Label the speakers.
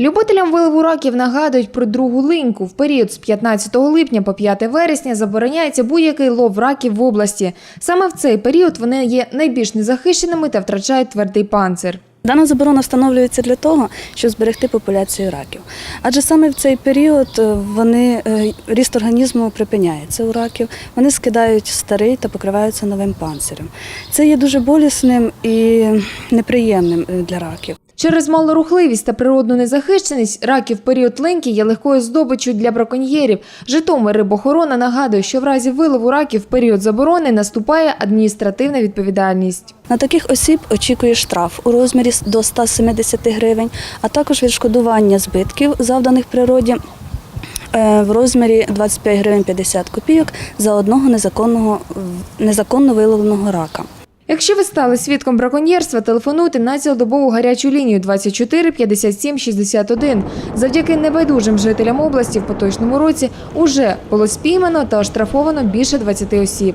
Speaker 1: Любителям вилову раків нагадують про другу линьку. В період з 15 липня по 5 вересня забороняється будь-який лов раків в області. Саме в цей період вони є найбільш незахищеними та втрачають твердий панцир.
Speaker 2: Дана заборона встановлюється для того, щоб зберегти популяцію раків. Адже саме в цей період е, вони е, ріст організму припиняється у раків, вони скидають старий та покриваються новим панцирем. Це є дуже болісним і неприємним е, для раків.
Speaker 1: Через малорухливість та природну незахищеність раків період линьки є легкою здобиччю для браконьєрів. Житомир рибохорона нагадує, що в разі вилову раків період заборони наступає адміністративна відповідальність.
Speaker 2: На таких осіб очікує штраф у розмірі до 170 гривень, а також відшкодування збитків, завданих природі. е, В розмірі 25 гривень 50 копійок за одного незаконного незаконно виловленого рака.
Speaker 1: Якщо ви стали свідком браконьєрства, телефонуйте на цілодобову гарячу лінію 24 57 61. Завдяки небайдужим жителям області в поточному році уже було спіймано та оштрафовано більше 20 осіб.